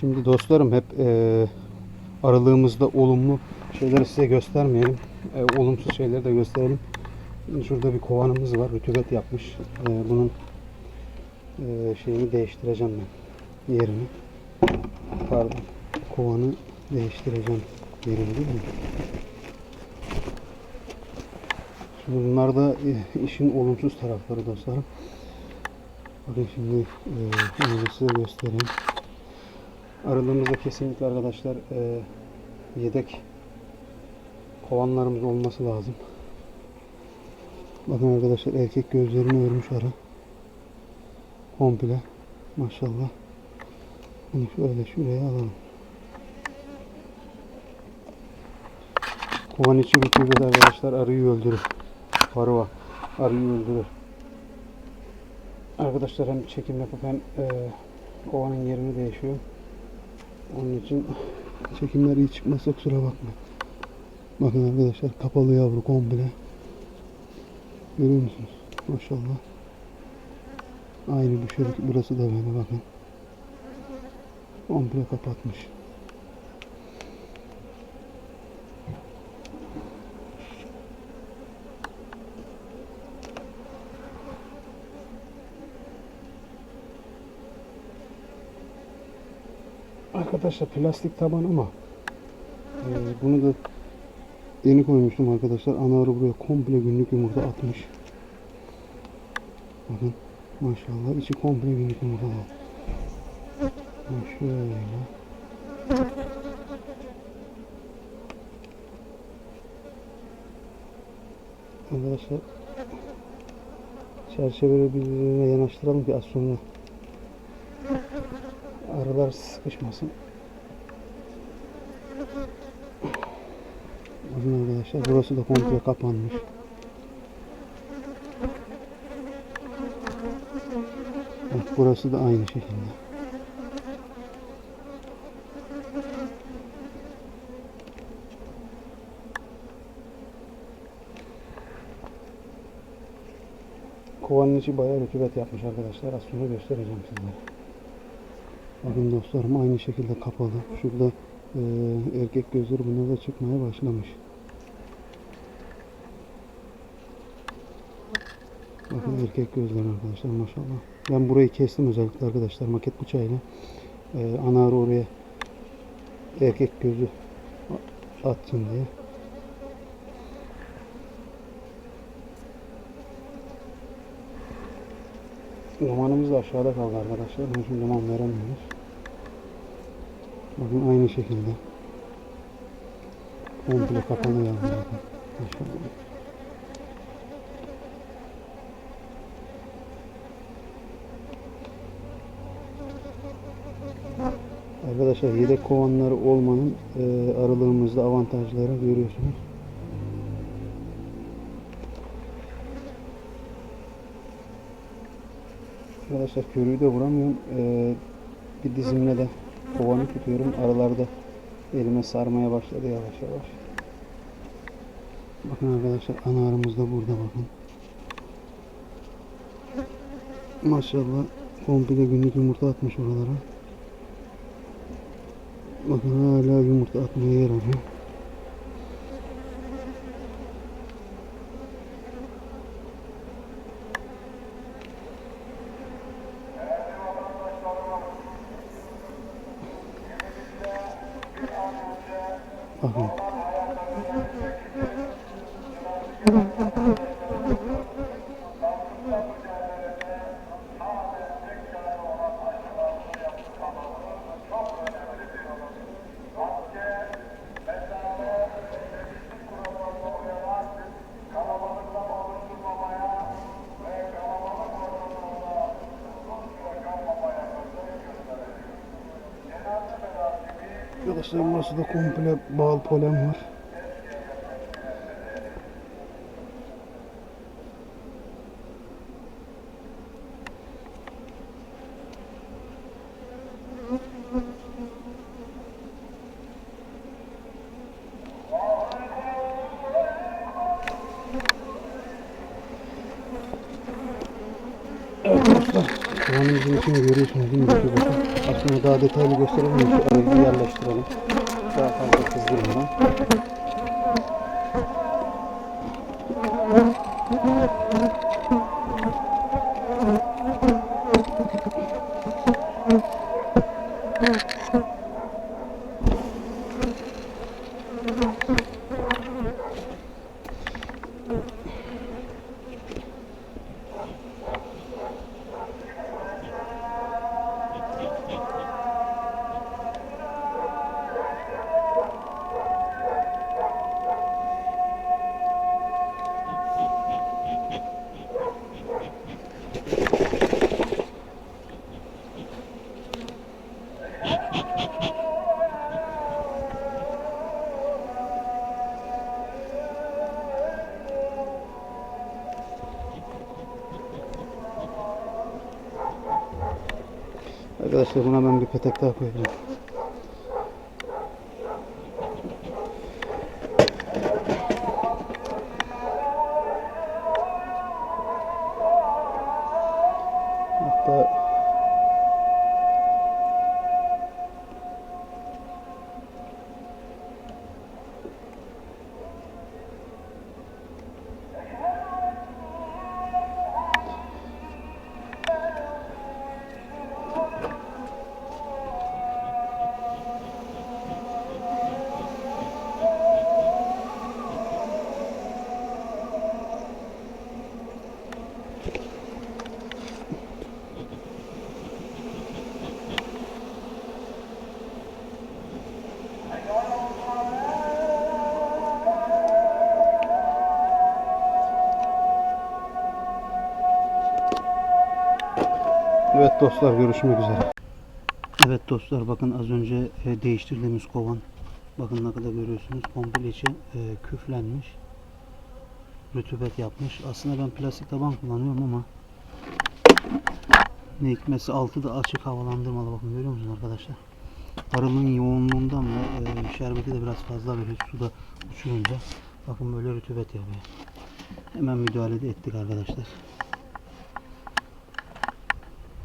Şimdi dostlarım hep e, aralığımızda olumlu şeyleri size göstermeyelim. E, olumsuz şeyleri de gösterelim. Şurada bir kovanımız var. Rütubet yapmış. E, bunun e, şeyini değiştireceğim ben. Yerini. Pardon. Kovanı değiştireceğim. Yerini değil mi? Şimdi bunlar da e, işin olumsuz tarafları dostlarım. Bakın şimdi e, size göstereyim. Aralığımızda kesinlikle arkadaşlar e, yedek kovanlarımız olması lazım. Bakın arkadaşlar erkek gözlerini örmüş ara. Komple. Maşallah. Bunu şöyle şuraya alalım. Kovan içi rutubet arkadaşlar arıyı öldürür. Varroa arıyı öldürür. Arkadaşlar hem çekim yapıp hem e, kovanın yerini değişiyor. Onun için çekimler iyi çıkmazsa kusura bakmayın. Bakın arkadaşlar kapalı yavru komple. Görüyor musunuz? Maşallah. Aynı bu şöyle burası da böyle bakın. Komple kapatmış. Arkadaşlar plastik taban ama e, bunu da yeni koymuştum arkadaşlar. Ana arı buraya komple günlük yumurta atmış. Bakın maşallah içi komple günlük yumurta. Şöyle. Arkadaşlar çerçeveleri birbirine yanaştıralım ki az sonra arılar sıkışmasın. Bakın arkadaşlar burası da komple kapanmış. Bak burası da aynı şekilde. Kovanın içi bayağı rutubet yapmış arkadaşlar. Az sonra göstereceğim sizlere. Bakın dostlarım aynı şekilde kapalı. Şurada e, erkek gözleri bunlar da çıkmaya başlamış. Bakın erkek gözleri arkadaşlar maşallah. Ben burayı kestim özellikle arkadaşlar maket bıçağıyla. E, ana arı oraya erkek gözü atsın diye. Zamanımız da aşağıda kaldı arkadaşlar. Onun için zaman veremiyoruz. Bakın aynı şekilde. Komple. Bakın. Maşallah. Arkadaşlar yedek kovanları olmanın e, aralığımızda avantajları görüyorsunuz. Arkadaşlar körüğü de vuramıyorum. Ee, bir dizimle de kovanı tutuyorum. Aralarda elime sarmaya başladı yavaş yavaş. Bakın arkadaşlar ana arımız da burada bakın. Maşallah komple günlük yumurta atmış oralara. Bakın hala yumurta atmaya yer arıyor. Bakın. Arkadaşlar burası da komple bal polen var. Evet dostlar, kovanımızın içini görüyorsunuz değil mi? Şimdi daha detaylı gösterelim. Şu arayı bir yerleştirelim. Daha fazla kızdırmadan. Arkadaşlar buna ben bir petek daha koyacağım. Dostlar görüşmek üzere. Evet dostlar bakın az önce e, değiştirdiğimiz kovan. Bakın ne kadar görüyorsunuz. Komple içi e, küflenmiş. Rütubet yapmış. Aslında ben plastik taban kullanıyorum ama ne hikmetse altı da açık havalandırmalı. Bakın görüyor musunuz arkadaşlar? Arının yoğunluğundan ve e, şerbeti de biraz fazla veriyor suda uçurunca. Bakın böyle rütubet yapıyor. Hemen müdahale ettik arkadaşlar.